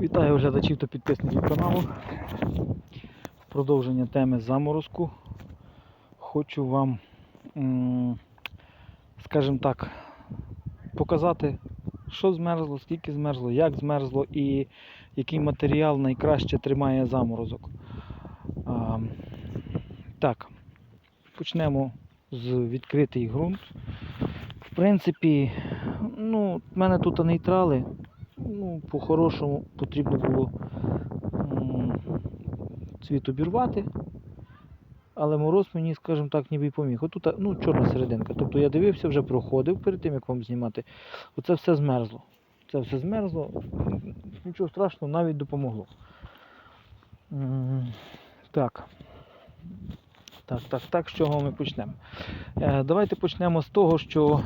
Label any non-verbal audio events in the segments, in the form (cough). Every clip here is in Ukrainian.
Вітаю глядачів та підписників каналу. В продовження теми заморозку хочу вам, скажімо так, показати, що змерзло, скільки змерзло, як змерзло і який матеріал найкраще тримає заморозок. Так, почнемо з відкритий ґрунт. В принципі, ну, в мене тут нейтрали. Ну, по-хорошому потрібно було цвіт обірвати. Але мороз мені, скажімо так, ніби й поміг. Отут ну, чорна серединка. Тобто я дивився, вже проходив перед тим, як вам знімати. Оце все змерзло. Це все змерзло. Нічого страшного, навіть допомогло. Так. Так, так, так, з чого ми почнемо? Е, давайте почнемо з того, що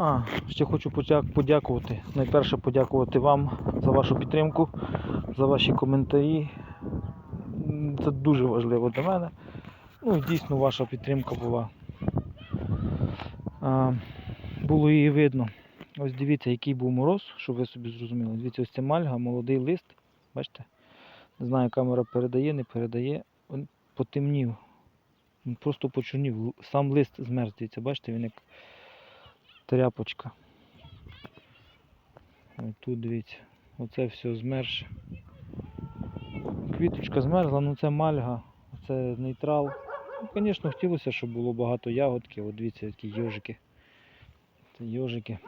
а, ще хочу подякувати. Найперше подякувати вам за вашу підтримку, за ваші коментарі. Це дуже важливо для мене. Ну і дійсно ваша підтримка була. А, було її видно. Ось дивіться, який був мороз, щоб ви собі зрозуміли. Дивіться, ось це мальга, молодий лист. Бачите? Не знаю, камера передає, не передає. Він потемнів. Він просто почорнів. Сам лист змерз, дивіться, бачите, він як тряпочка. Ось тут дивіться, оце все змерз. Квіточка змерзла, ну це мальга, це нейтрал. Ну, звісно, хотілося, щоб було багато ягодки. От дивіться, які йожики. Це йожики.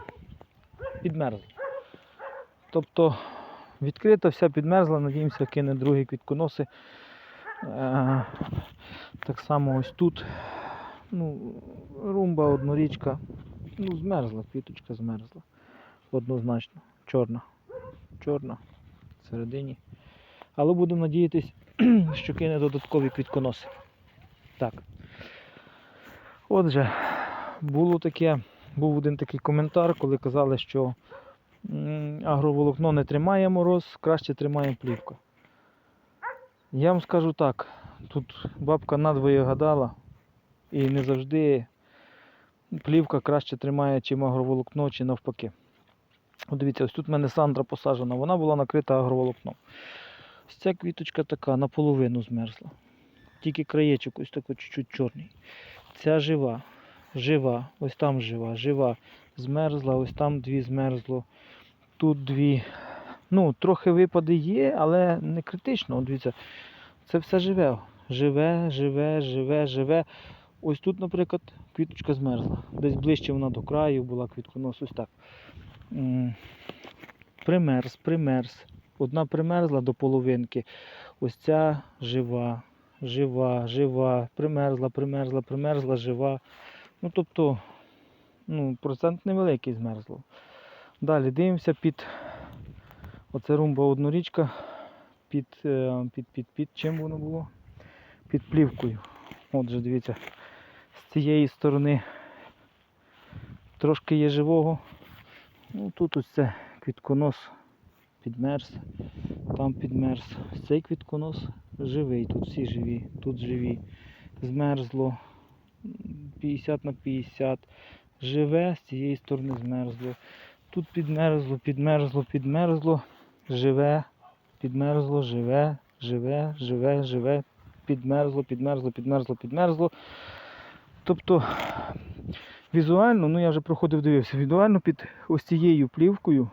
Підмерзли. Тобто відкрита, вся підмерзла, надіємося, кине другі квітконоси. Е, так само ось тут. Ну, румба, однорічка. Ну, змерзла, квіточка змерзла. Однозначно. Чорна. Чорна. Всередині. Але будемо надіятись, (clears throat) що кине додаткові квітконоси. Так. Отже, було таке, був один такий коментар, коли казали, що агроволокно не тримає мороз, краще тримає плівка. Я вам скажу так, тут бабка надвоє гадала, і не завжди плівка краще тримає, чим агроволокно, чи навпаки. От дивіться, ось тут в мене Сандра посаджена, вона була накрита агроволокном. Ось ця квіточка така наполовину змерзла. Тільки краєчок ось такий чуть-чуть чорний. Ця жива, жива, ось там жива, жива. Змерзла, ось там дві змерзло. Тут дві. Ну, трохи випади є, але не критично. Дивіться, це все живе. Живе, живе, живе, живе. Ось тут, наприклад, квіточка змерзла. Десь ближче вона до краю була квітконос, ось так. Примерз, примерз. Одна примерзла до половинки. Ось ця жива, жива, жива, примерзла, примерзла, примерзла, жива. Ну, тобто, ну, процент невеликий змерзло. Далі дивимося під оце румба однорічка. Під, е, під, під, під чим воно було? Під плівкою. Отже, дивіться, цієї сторони трошки є живого. Ну, тут ось це квітконос підмерз, там підмерз. Цей квітконос живий, тут всі живі, тут живі. Змерзло 50 на 50. Живе, з цієї сторони змерзло. Тут підмерзло, підмерзло, підмерзло, живе, підмерзло, живе, живе, живе, живе, підмерзло, підмерзло, підмерзло, підмерзло. Тобто візуально, ну я вже проходив, дивився, візуально під ось цією плівкою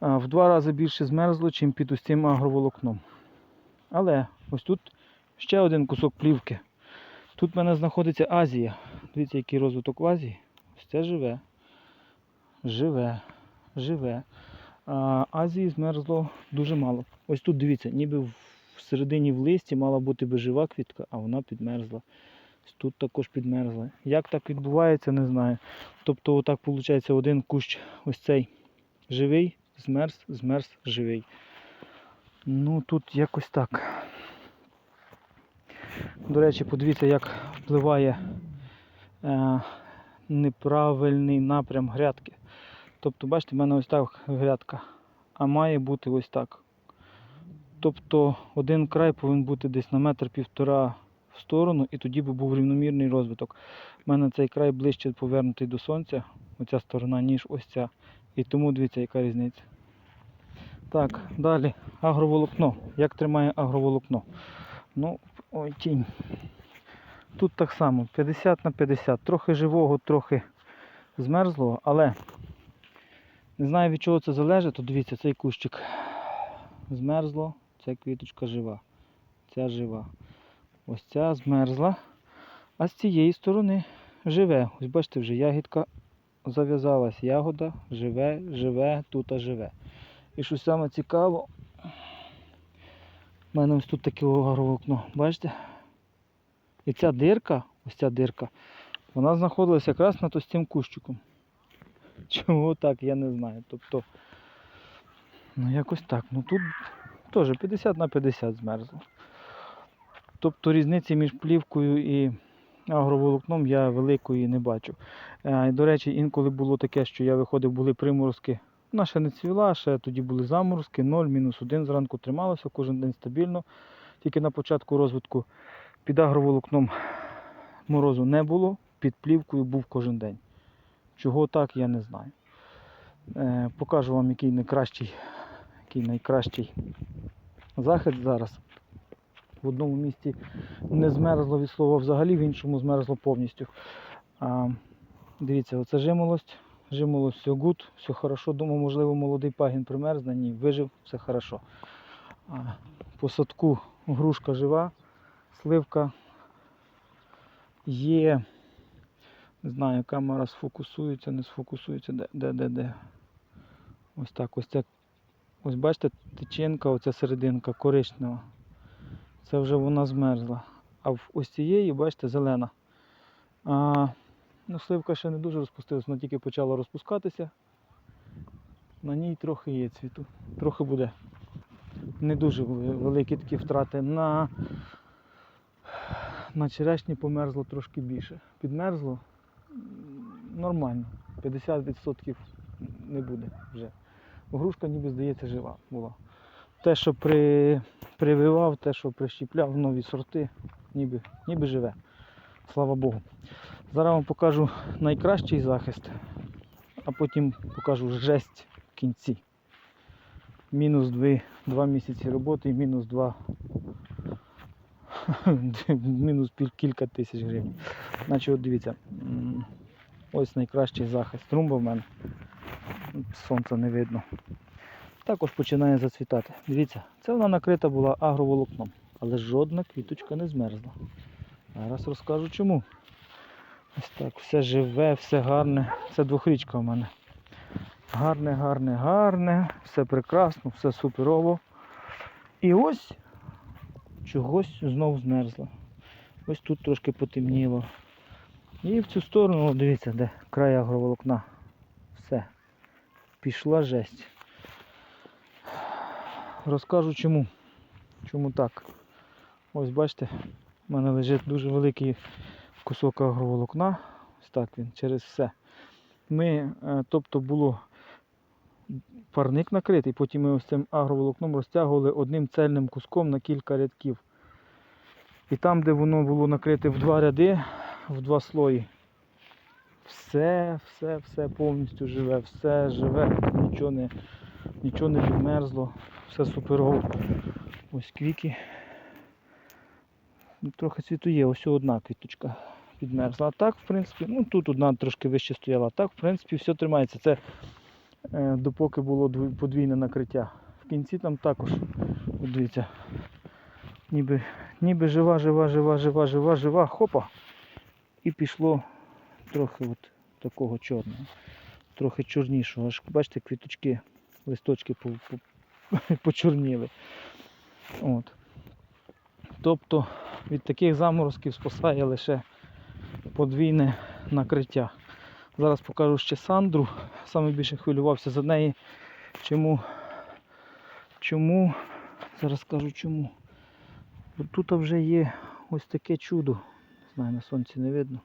в два рази більше змерзло, ніж під ось цим агроволокном. Але ось тут ще один кусок плівки. Тут в мене знаходиться Азія. Дивіться, який розвиток в Азії. Ось це живе. Живе, живе. А Азії змерзло дуже мало. Ось тут дивіться, ніби всередині в листі мала бути би жива квітка, а вона підмерзла. Тут також підмерзла. Як так відбувається, не знаю. Тобто, отак виходить один кущ ось цей живий, змерз, змерз, живий. Ну тут якось так. До речі, подивіться, як впливає е, неправильний напрям грядки. Тобто, бачите, в мене ось так грядка, а має бути ось так. Тобто один край повинен бути десь на метр півтора в сторону, і тоді би був рівномірний розвиток. У мене цей край ближче повернутий до сонця, оця сторона, ніж ось ця. І тому дивіться, яка різниця. Так, далі агроволокно. Як тримає агроволокно? Ну, ой, тінь. Тут так само 50 на 50. Трохи живого, трохи змерзлого, але не знаю від чого це залежить, то дивіться, цей кущик змерзло, ця квіточка жива. Ця жива. Ось ця змерзла. А з цієї сторони живе. Ось бачите, вже ягідка зав'язалась. Ягода живе, живе, тут живе. І що саме цікаво, в мене ось тут таке агроволокно, бачите? І ця дирка, ось ця дирка, вона знаходилася якраз над ось цим кущиком. Чому так, я не знаю. Тобто, ну якось так. Ну тут теж 50 на 50 змерзло. Тобто різниці між плівкою і агроволокном я великої не бачу. Е, До речі, інколи було таке, що я виходив, були приморозки. Вона ще не цвіла, ще тоді були заморозки, 0, мінус 1 зранку трималося, кожен день стабільно. Тільки на початку розвитку під агроволокном морозу не було, під плівкою був кожен день. Чого так, я не знаю. Е, покажу вам, який найкращий, який найкращий захід зараз. В одному місці не змерзло від слова взагалі, в іншому змерзло повністю. А, дивіться, оце жимолость. Жимолость все гуд, все хорошо. Думаю, можливо, молодий пагін примерзне. Ні, вижив, все хорошо. А, по садку грушка жива, сливка є. Не знаю, камера сфокусується, не сфокусується, де, де, де, де. Ось так, ось це. Ось бачите, тичинка, оця серединка коричнева. Це вже вона змерзла. А ось цієї, бачите, зелена. А, ну, сливка ще не дуже розпустилась, вона тільки почала розпускатися. На ній трохи є цвіту. Трохи буде. Не дуже великі такі втрати. На, на черешні померзло трошки більше. Підмерзло нормально. 50% не буде вже. Грушка ніби здається жива була. Те, що при, прививав, те, що прищіпляв нові сорти, ніби, ніби живе. Слава Богу. Зараз вам покажу найкращий захист, а потім покажу жесть в кінці. Мінус 2, 2 місяці роботи і мінус 2. (laughs) мінус кілька тисяч гривень. Значить, от дивіться, ось найкращий захист. Румба в мене. Сонця не видно. Також починає зацвітати. Дивіться, це вона накрита була агроволокном, але жодна квіточка не змерзла. Зараз розкажу чому. Ось так, все живе, все гарне. Це двохрічка у мене. Гарне, гарне, гарне, все прекрасно, все суперово. І ось чогось знов змерзло. Ось тут трошки потемніло. І в цю сторону, дивіться, де край агроволокна. Все. Пішла жесть. Розкажу чому. Чому так. Ось бачите, в мене лежить дуже великий кусок агроволокна. Ось так він, через все. Ми, е, тобто було парник накритий, потім ми ось цим агроволокном розтягували одним цельним куском на кілька рядків. І там, де воно було накрите в два ряди, в два слої, все, все, все повністю живе, все живе, нічого не, нічого не підмерзло, все суперово. Ось квіки. Ну, Трохи цвіту є, ось одна квіточка підмерзла. А так, в принципі, ну тут одна трошки вище стояла. А так, в принципі, все тримається. Це е, допоки було подвійне накриття. В кінці там також, от дивіться, ніби, ніби жива, жива, жива, жива, жива, жива, хопа. І пішло трохи от такого чорного, трохи чорнішого. Бачите, квіточки, листочки по, по, (laughs) почорніли. От. Тобто від таких заморозків спасає лише подвійне накриття. Зараз покажу ще Сандру. Саме більше хвилювався за неї. Чому? Чому? Зараз скажу чому. Тут вже є ось таке чудо. Не знаю, на сонці не видно.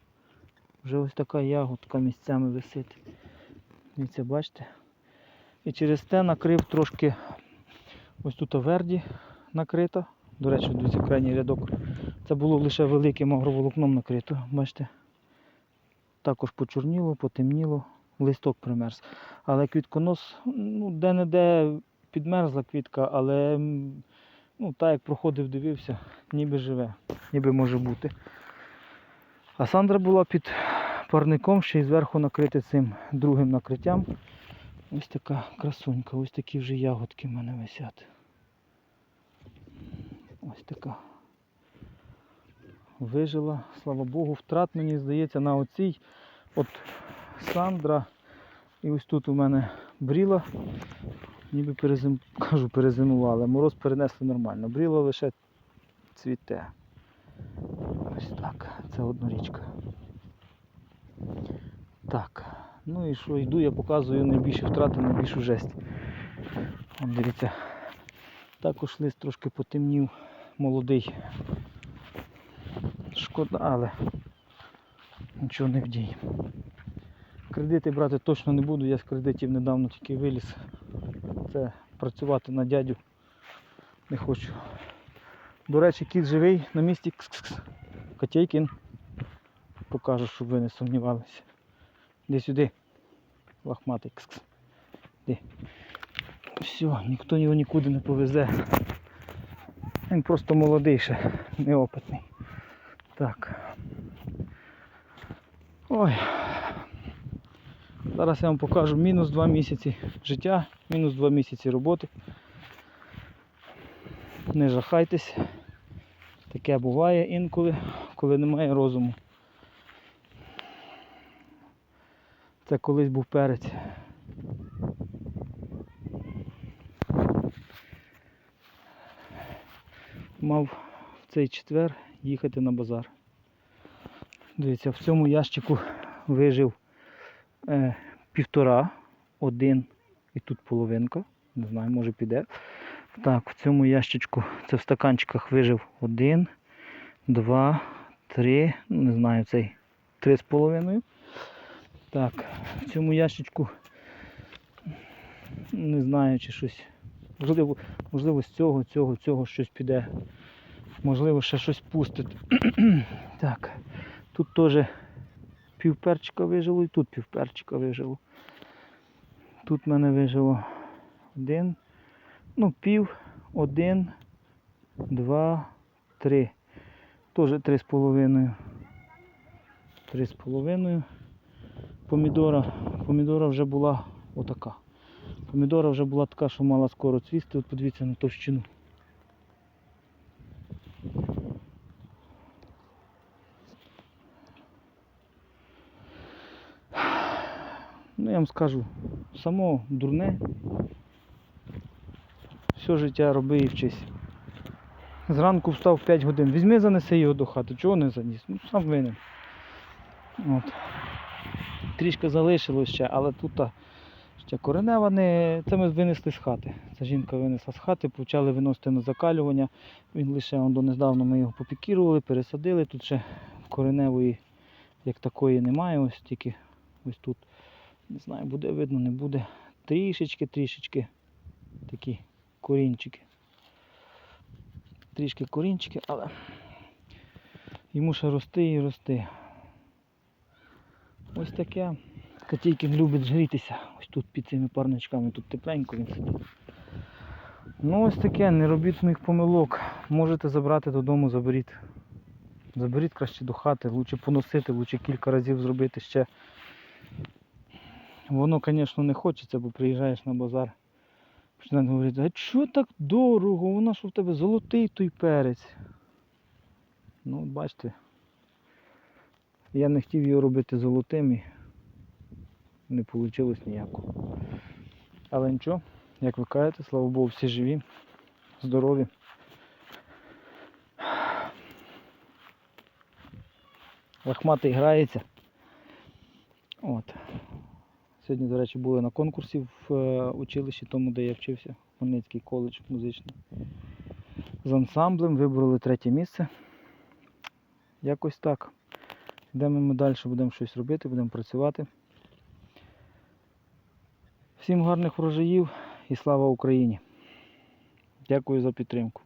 Вже ось така ягодка місцями висить. Дивіться, бачите? І через те накрив трошки ось тут верді накрита. До речі, дивіться, крайній рядок. Це було лише великим агроволокном накрито. Бачите? Також почорніло, потемніло, листок примерз. Але квітконос, ну, де-не-де підмерзла квітка, але ну, так як проходив, дивився, ніби живе, ніби може бути. А Сандра була під парником, ще й зверху накрита цим другим накриттям. Ось така красунька, ось такі вже ягодки в мене висять. Ось така. Вижила, слава Богу, втрат мені здається на оцій. От Сандра. І ось тут у мене бріла. Ніби перезим... кажу, перезимувала. Мороз перенесли нормально. Бріла лише цвіте. Ось так. Це однорічка. Так. Ну і що, йду, я показую найбільші втрати, найбільшу жесть. От дивіться. Також лист трошки потемнів, молодий. Шкода, але нічого не вдій. Кредити брати точно не буду, я з кредитів недавно тільки виліз. Це працювати на дядю не хочу. До речі, кіт живий на місці. Кс-кс-кс. Котейкін. Покажу, щоб ви не сумнівалися. Іди сюди. Лахматий. Кс-кс. Іди. Все, ніхто його нікуди не повезе. Він просто молодий ще, неопитний. Так. Ой. Зараз я вам покажу мінус 2 місяці життя, мінус 2 місяці роботи. Не жахайтесь. Таке буває інколи, коли немає розуму. Це колись був перець. Мав в цей четвер їхати на базар. Дивіться, в цьому ящику вижив е, півтора, один і тут половинка. Не знаю, може піде. Так, в цьому ящичку, це в стаканчиках вижив один, два, три, не знаю, цей три з половиною. Так, в цьому ящичку не знаю, чи щось. Можливо, можливо, з цього, цього, цього щось піде. Можливо, ще щось пустить. (clears throat) так, тут теж півперчика вижило і тут півперчика вижило. Тут в мене вижило один, ну пів, один, два, три. Теж три з половиною. Три з половиною. Помідора. Помідора вже була отака. Помідора вже була така, що мала скоро цвісти. От подивіться на товщину. Ну я вам скажу, само дурне. Все життя роби і вчись. Зранку встав в 5 годин. Візьми, занеси його до хати. Чого не заніс? Ну сам винен. От. Трішки залишилось ще, але тут ще коренева не. Це ми винесли з хати. Ця жінка винесла з хати, почали виносити на закалювання. Він лише он донедавна ми його попікірували, пересадили. Тут ще кореневої як такої немає, ось тільки ось тут. Не знаю, буде видно, не буде. Трішечки, трішечки такі корінчики. Трішки корінчики, але йому ще рости і рости. Ось таке. Котейкін любить грітися. Ось тут під цими парничками, тут тепленько він сидить. Ну ось таке, не робіть моїх помилок. Можете забрати додому, заберіть. Заберіть краще до хати, лучше поносити, лучше кілька разів зробити ще. Воно, звісно, не хочеться, бо приїжджаєш на базар. Починають говорити, а чого так дорого? Воно ж у тебе золотий той перець. Ну, бачите. Я не хотів його робити золотим і не вийшло ніякого. Але нічого, як ви кажете, слава Богу, всі живі, здорові. Лахматий грається. От. Сьогодні, до речі, були на конкурсі в е, училищі, тому де я вчився, Хмельницький коледж музичний. З ансамблем вибороли третє місце. Якось так. Йдемо ми далі, будемо щось робити, будемо працювати. Всім гарних врожаїв і слава Україні! Дякую за підтримку.